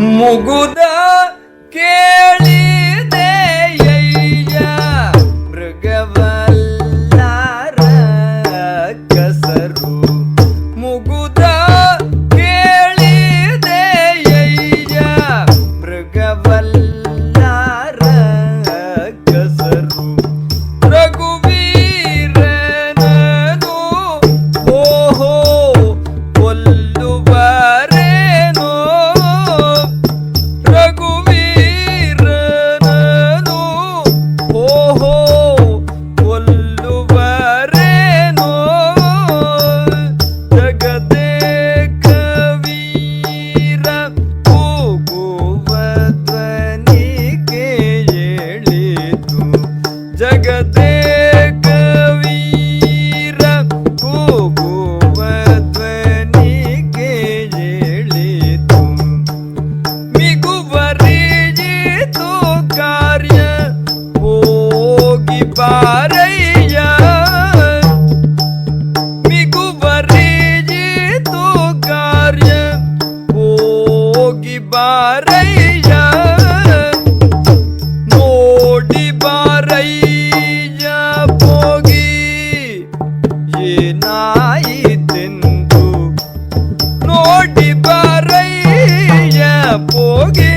ಮುಗುದ ಕೇಳಿ. ജഗതേ കവീര കൂപുവധ്വനി കേളിതും മികുവറിജിതു കാര്യ ഭോഗി പാരയ്യ മികുവറിജിതു കാര്യ ഭോഗി പാര ನಾಯಿತೆಂದು ನೋಡಿ ಬರಯ್ಯ ಪೋಗಿ